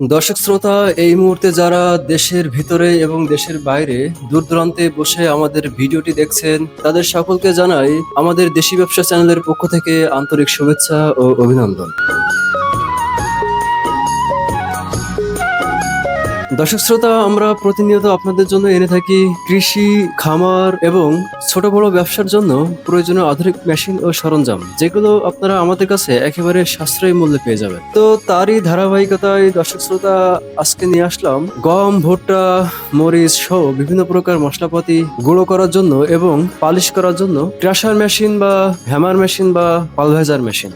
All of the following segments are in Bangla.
দর্শক শ্রোতা, এই মুহূর্তে যারা দেশের ভিতরে এবং দেশের বাইরে দূর দূরান্তে বসে আমাদের ভিডিওটি দেখছেন, তাদের সকলকে জানাই আমাদের দেশি ব্যবসা চ্যানেলের পক্ষ থেকে আন্তরিক শুভেচ্ছা ও অভিনন্দন। দর্শক শ্রোতা, আমরা প্রতিনিয়ত আপনাদের জন্য এনে থাকি কৃষি, খামার এবং ছোট বড় ব্যবসার জন্য প্রয়োজনীয় আধুনিক মেশিন ও সরঞ্জাম, যেগুলো আপনারা আমাদের কাছে একেবারে সাশ্রয়ী মূল্যে পেয়ে যাবেন। তো তারই ধারাবাহিকতায় দর্শক শ্রোতা, আজকে নিয়ে আসলাম গম, ভুট্টা, মরিচ সহ বিভিন্ন প্রকার মশলাপাতি গুঁড়ো করার জন্য এবং পালিশ করার জন্য ক্রাশার মেশিন বা হ্যামার মেশিন বা পালভাইজার মেশিন।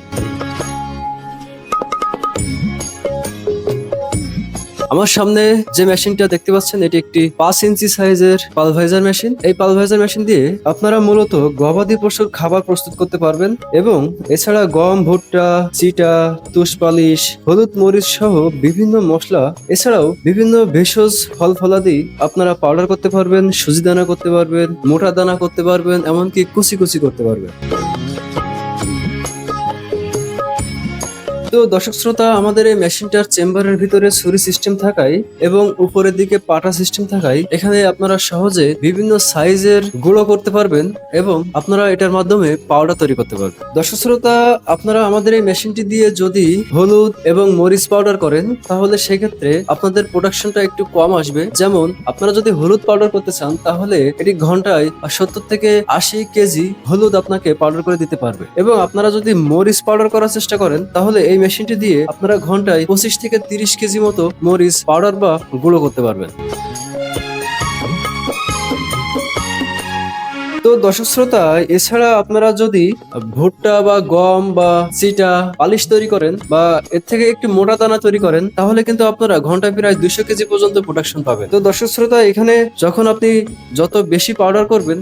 আমার সামনে যে মেশিনটা দেখতে পাচ্ছেন, এটি একটি পাঁচ ইঞ্চি সাইজের পালভাইজার মেশিন। এই পালভাইজার মেশিন দিয়ে আপনারা মূলত গবাদি পশুর খাবার প্রস্তুত করতে পারবেন এবং এছাড়া গম, ভুট্টা, চিটা, তুষ পালিশ, হলুদ মরিচ সহ বিভিন্ন মশলা, এছাড়াও বিভিন্ন ভেষজ ফল ফলাদি আপনারা পাউডার করতে পারবেন, সুজি দানা করতে পারবেন, মোটা দানা করতে পারবেন, এমনকি কুচি কুচি করতে পারবেন। তো দর্শক শ্রোতা, আমাদের এই মেশিনটার চেম্বারের ভিতরে ছুরি সিস্টেম থাকায় এবং উপরের দিকে পাটা সিস্টেম থাকায় এখানে আপনারা সহজে বিভিন্ন সাইজের গুঁড়ো করতে পারবেন এবং আপনারা এটার মাধ্যমে পাউডার তৈরি করতে পারবেন। দর্শক শ্রোতা, আপনারা আমাদের এই মেশিনটি দিয়ে যদি হলুদ এবং মরিচ পাউডার করেন, তাহলে সেক্ষেত্রে আপনাদের প্রোডাকশনটা একটু কম আসবে। যেমন, আপনারা যদি হলুদ পাউডার করতে চান, তাহলে এটি ঘন্টায় সত্তর থেকে আশি কেজি হলুদ আপনাকে পাউডার করে দিতে পারবে। এবং আপনারা যদি মরিচ পাউডার করার চেষ্টা করেন, তাহলে এই মেশিনটি দিয়ে আপনারা ঘন্টায় পঁচিশ থেকে তিরিশ কেজি মতো মরিচ, পাউডার বা গুঁড়ো করতে পারবেন। তো দর্শক শ্রোতা, এছাড়া আপনারা যদি ভুট্টা বা গম বা চিটা, পালিশ তৈরি করেন বা এর থেকে একটু মোটা দানা তৈরি করেন, তাহলে কিন্তু আপনারা ঘন্টায় প্রায় দুইশো কেজি পর্যন্ত প্রোডাকশন পাবেন। তো দর্শক শ্রোতা, এখানে যখন আপনি যত বেশি পাউডার করবেন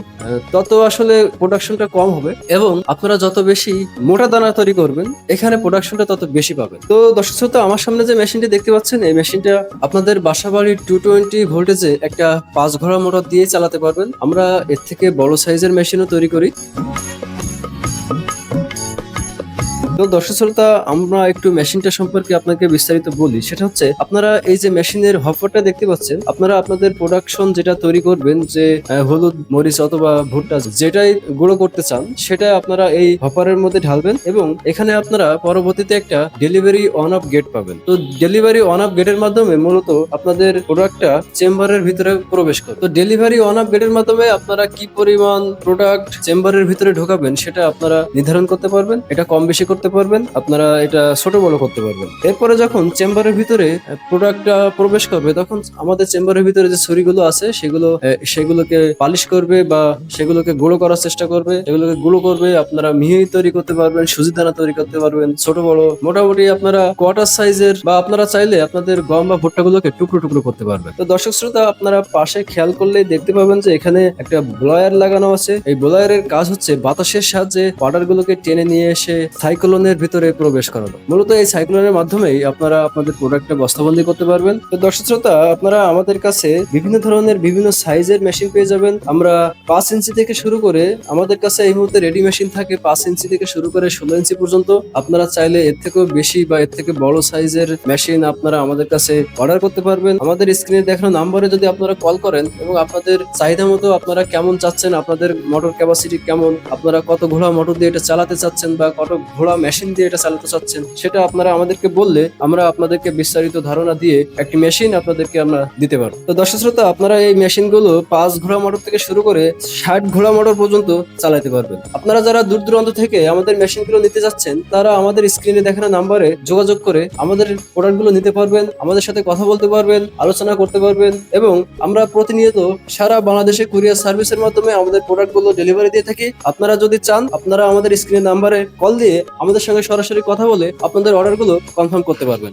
তত আসলে প্রোডাকশনটা কম হবে এবং আপনারা যত বেশি মোটা দানা তৈরি করবেন, এখানে প্রোডাকশনটা তত বেশি পাবেন। তো দর্শক শ্রোতা, আমার সামনে যে মেশিনটি দেখতে পাচ্ছেন, এই মেশিনটা আপনাদের বাসা বাড়ির টু টোয়েন্টি ভোল্টেজে একটা পাঁচ ঘোড়া মোটর দিয়ে চালাতে পারবেন। আমরা এর থেকে বড় সাইজের মেশিনও তৈরি করি। তো দর্শক শ্রোতা, আমরা একটু মেশিনটা সম্পর্কে আপনাকে বিস্তারিত বলি। সেটা হচ্ছে, আপনারা এই যে মেশিনের হফারটা দেখতে পাচ্ছেন, আপনারা আপনাদের প্রোডাকশন যেটা তৈরি করবেন, যে হলুদ, মরিচ অথবা ভুট্টা যেটাই গুঁড়ো করতে চান, সেটা আপনারা এই হপারের মধ্যে ঢালবেন এবং এখানে আপনারা পরবর্তীতে একটা ডেলিভারি অন অফ গেট পাবেন। তো ডেলিভারি অন অফ গেটের মাধ্যমে মূলত আপনাদের প্রোডাক্টটা চেম্বারের ভিতরে প্রবেশ করে। তো ডেলিভারি অন অফ গেটের মাধ্যমে আপনারা কি পরিমাণ প্রোডাক্ট চেম্বারের ভিতরে ঢোকাবেন, সেটা আপনারা নির্ধারণ করতে পারবেন। এটা কম বেশি করতে পারবেন, আপনারা এটা ছোট বড় করতে পারবেন। এরপরে যখন চেম্বারের ভিতরে প্রোডাক্টটা প্রবেশ করবে, তখন আমাদের চেম্বারের ভিতরে যে ছুরিগুলো আছে, সেগুলো সেগুলোকে পালিশ করবে বা সেগুলোকে গুঁড়ো করার চেষ্টা করবে। এগুলোকে গুঁড়ো করবে, আপনারা মিহি তৈরি করতে পারবেন, সুজি দানা তৈরি করতে পারবেন, ছোট বড়। মোটামুটি আপনারা কোয়ার্টার সাইজের বা আপনারা চাইলে আপনাদের গম বা ভুট্টাগুলোকে টুকরো টুকরো করতে পারবেন। তো দর্শক শ্রোতা, আপনারা পাশে খেয়াল করলে দেখতে পাবেন যে এখানে একটা ব্লয়ার লাগানো আছে। এই ব্লয়ারের কাজ হচ্ছে বাতাসের সাহায্যে পাউডার গুলোকে টেনে নিয়ে এসে সাইক্লোনের ভিতরে প্রবেশ করানো মূলত এই সাইক্লোনের মাধ্যমেই আপনারা আপনাদের প্রোডাক্টটা বস্তাবন্দি করতে পারবেন। তো দর্শক শ্রোতা, আপনারা আমাদের কাছে বিভিন্ন ধরনের বিভিন্ন সাইজের মেশিন পেয়ে যাবেন। আমরা পাঁচ ইঞ্চি থেকে শুরু করে আমাদের কাছে এই মুহূর্তে রেডি মেশিন থাকে পাঁচ ইঞ্চি থেকে শুরু করে ষোলো ইঞ্চি পর্যন্ত। আপনারা চাইলে এর থেকেও বেশি বা এর থেকে বড় সাইজের মেশিন আপনারা আমাদের কাছে অর্ডার করতে পারবেন। আমাদের স্ক্রিনে দেখানো নাম্বারে যদি আপনারা কল করেন এবং আপনাদের চাহিদা মতো আপনারা কেমন চাচ্ছেন, আপনাদের মোটর ক্যাপাসিটি কেমন, আপনারা কত ঘোড়া মোটর দিয়ে এটা চালাতে চাচ্ছেন বা কত ঘোড়া মেশিন দিয়ে এটা চালাতে চাচ্ছেন, সেটা আপনারা আমাদেরকে বললে আমরা আপনাদেরকে বিস্তারিত ধারণা দিয়ে একটি মেশিন আপনাদেরকে আমরা দিতে পারব। তো দর্শক শ্রোতা, আপনারা এই মেশিনগুলো পাঁচ ঘোড়া মোটর থেকে শুরু করে ষাট ঘোড়া মোটর পর্যন্ত চালাতে পারবেন। আপনারা যারা দূর দূরান্ত থেকে আমাদের মেশিনগুলো নিতে যাচ্ছেন, তারা আমাদের স্ক্রিনে দেখানো নাম্বারে যোগাযোগ করে আমাদের প্রোডাক্টগুলো নিতে পারবেন, আমাদের সাথে কথা বলতে পারবেন, আলোচনা করতে পারবেন এবং আমরা প্রতিনিয়ত সারা বাংলাদেশে কুরিয়ার সার্ভিসের মাধ্যমে আমাদের প্রোডাক্টগুলো ডেলিভারি দিয়ে থাকি। আপনারা যদি চান, আপনারা আমাদের স্ক্রিনে নাম্বারে কল দিয়ে আমাদের সঙ্গে সরাসরি কথা বলে আপনাদের অর্ডারগুলো কনফার্ম করতে পারবেন।